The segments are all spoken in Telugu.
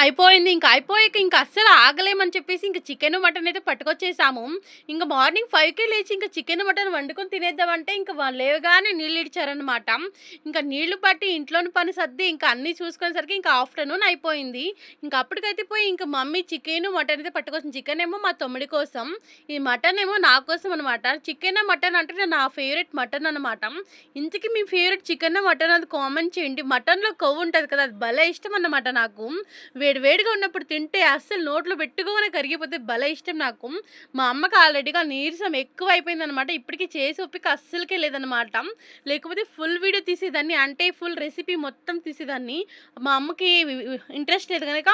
అయిపోయింది. ఇంకా అయిపోయాక ఇంకా అస్సలు ఆగలేమని చెప్పేసి ఇంకా చికెన్ మటన్ అయితే పట్టుకొచ్చేసాము. ఇంకా మార్నింగ్ ఫైవ్కి లేచి ఇంకా చికెన్ మటన్ వండుకొని తినేద్దామంటే ఇంకా లేవగానే నీళ్ళు ఇచ్చారనమాట ఇంకా నీళ్ళు పట్టి ఇంట్లోని పని సర్ది ఇంకా అన్నీ చూసుకునేసరికి ఇంకా ఆఫ్టర్నూన్ అయిపోయింది. ఇంకా అప్పటికైతే పోయి ఇంకా మమ్మీ చికెన్ మటన్ అయితే పట్టుకొచ్చింది. చికెన్ ఏమో మా తమ్ముడి కోసం. ఈ మటన్ ఏమో నా కోసం అనమాట చికెన్ మటన్ అంటే నా ఫేవరెట్ మటన్ అనమాట ఇంతకీ మీ ఫేవరెట్ చికెన్ మటన్ అది కామెంట్ చేయండి. మటన్లో కొవ్వు ఉంటుంది కదా అది భలే ఇష్టం అన్నమాట నాకు. వేడి వేడిగా ఉన్నప్పుడు తింటే అస్సలు నోట్లో పెట్టుకోగానే కరిగిపోతే భలే ఇష్టం నాకు. మా అమ్మకి ఆల్రెడీగా నీరసం ఎక్కువ అయిపోయింది అనమాట ఇప్పటికీ చేసి ఒప్పిక అస్సలకే లేదనమాట లేకపోతే ఫుల్ వీడియో తీసేదాన్ని అంటే ఫుల్ రెసిపీ మొత్తం తీసేదాన్ని. మా అమ్మకి ఇంట్రెస్ట్ లేదు కనుక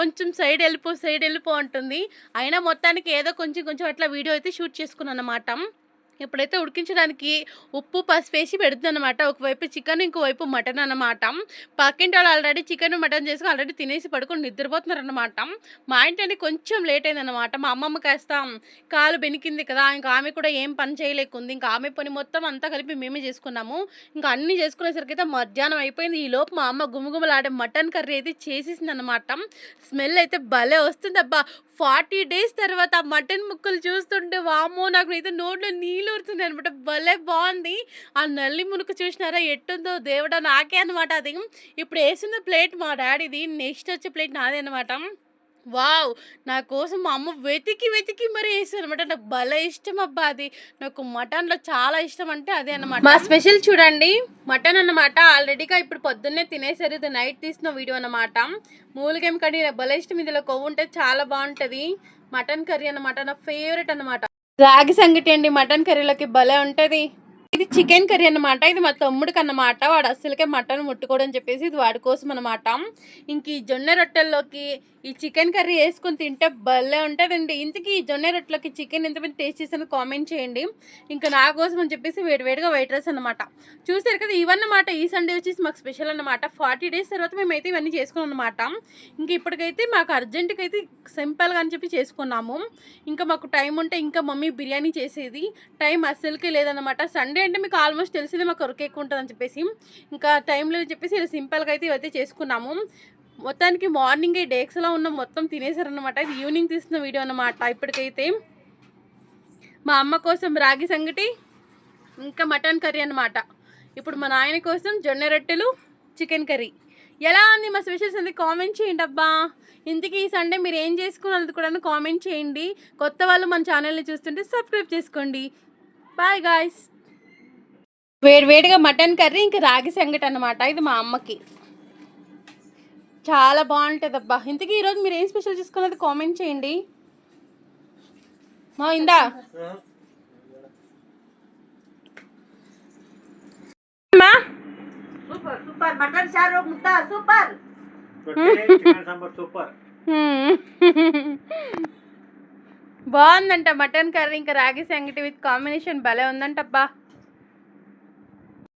కొంచెం సైడ్ వెళ్ళిపో సైడ్ వెళ్ళిపో అంటుంది. అయినా మొత్తానికి ఏదో కొంచెం కొంచెం అట్లా వీడియో అయితే షూట్ చేసుకున్నాను అనమాట ఇప్పుడైతే ఉడికించడానికి ఉప్పు పసుపు వేసి పెడుతుంది అనమాట ఒకవైపు చికెన్ ఇంకోవైపు మటన్ అనమాట పక్కింటి వాళ్ళు ఆల్రెడీ చికెన్ మటన్ చేసుకుని ఆల్రెడీ తినేసి పడుకొని నిద్రపోతున్నారు అనమాట మా ఇంటి కొంచెం లేట్ అయిందనమాట మా అమ్మమ్మ కాస్త కాలు బెనికింది కదా ఇంకా ఆమె కూడా ఏం పని చేయలేకుంది. ఇంకా ఆమె పని మొత్తం అంతా కలిపి మేమే చేసుకున్నాము. ఇంకా అన్నీ చేసుకునేసరికి అయితే మధ్యాహ్నం అయిపోయింది. ఈ లోపు మా అమ్మ గుమగుమలాడే మటన్ కర్రీ అయితే చేసేసింది అనమాట స్మెల్ అయితే భలే వస్తుంది అబ్బా ఫార్టీ డేస్ తర్వాత మటన్ ముక్కలు చూస్తుంటే వామో నాకు అయితే నోట్లో నీళ్ళు ఊరుతుంది అనమాట భలే బాగుంది. ఆ నల్లి మునుకు చూసినారా ఎట్టుందో దేవుడా నాకే అనమాట అది. ఇప్పుడు వేసిన ప్లేట్ మా డాడీది నెక్స్ట్ వచ్చే ప్లేట్ నాదే అనమాట వావ్! నా కోసం మా అమ్మ వెతికి వెతికి మరీ వేసారు అనమాట నాకు భలే ఇష్టం అబ్బా అది. నాకు మటన్లో చాలా ఇష్టం అంటే అదే అనమాట మా స్పెషల్ చూడండి. మటన్ అన్నమాట. ఆల్రెడీగా ఇప్పుడు పొద్దున్నే తినేసారు. ఇది నైట్ తీసిన వీడియో అనమాట మూలిగేం కర్రీ నాకు భలే ఇష్టం. ఇదిలో కొవ్వు ఉంటే చాలా బాగుంటుంది. మటన్ కర్రీ అన్నమాట. నా ఫేవరెట్ అన్నమాట. రాగి సంగటి అండి. మటన్ కర్రీలోకి భలే ఉంటుంది. ఇది చికెన్ కర్రీ అన్నమాట. ఇది మా తమ్ముడికి అన్నమాట. వాడు అస్సలకే మటన్ ముట్టుకోడని చెప్పేసి ఇది వాడి కోసం అనమాట ఇంక ఈ జొన్న రొట్టెల్లోకి ఈ చికెన్ కర్రీ వేసుకొని తింటే భలే ఉంటుందండి. ఇంతకీ ఈ జొన్న రొట్టెలోకి చికెన్ ఎంతమంది టేస్ట్ చేసానో కామెంట్ చేయండి. ఇంకా నా కోసం అని చెప్పేసి వేడివేడిగా వైట్ రైస్ అనమాట చూసారు కదా ఇవన్నమాట. ఈ సండే వచ్చేసి మాకు స్పెషల్ అనమాట ఫార్టీ డేస్ తర్వాత మేమైతే ఇవన్నీ చేసుకున్నాం అనమాట ఇంక ఇప్పటికైతే మాకు అర్జెంటుగా అయితే సింపుల్గా అని చెప్పి చేసుకున్నాము. ఇంకా మాకు టైం ఉంటే ఇంకా మమ్మీ బిర్యానీ చేసేది. టైం అస్సలకే లేదనమాట సండే అంటే మీకు ఆల్మోస్ట్ తెలిసిందే మాకు కొరకు ఎక్కువ ఉంటుందని చెప్పేసి. ఇంకా టైం లేదని చెప్పేసి ఇలా సింపుల్గా అయితే ఇవైతే చేసుకున్నాము. మొత్తానికి మార్నింగ్ డేక్స్లో ఉన్న మొత్తం తినేసారనమాట ఇది ఈవినింగ్ తీసిన వీడియో అనమాట ఇప్పటికైతే. మా అమ్మ కోసం రాగి సంగటి ఇంకా మటన్ కర్రీ అనమాట ఇప్పుడు మా నాయన కోసం జొన్న రొట్టెలు చికెన్ కర్రీ. ఎలా ఉంది మా స్పెషల్స్ అంది కామెంట్ చేయండి అబ్బా. ఇంతకీ ఈ సండే మీరు ఏం చేసుకున్నది కూడా కామెంట్ చేయండి. కొత్త వాళ్ళు మన ఛానల్ని చూస్తుంటే సబ్స్క్రైబ్ చేసుకోండి. బాయ్ గాయస్ వేడి వేడిగా మటన్ కర్రీ ఇంకా రాగి సంగటి అనమాట ఇది మా అమ్మకి. చాలా బాగుంటుంది అబ్బా ఇంతకీ ఈరోజు మీరు ఏం స్పెషల్ చేసుకున్నది కామెంట్ చేయండి. మా ఇందా? అమ్మా? Super super. మటన్ చారు ముద్ద సూపర్. Chicken sambar super. హ్మ్. బాగుందంట మటన్ కర్రీ ఇంకా రాగి సంగటి విత్ కాంబినేషన్ భలే ఉందంటబ్బా.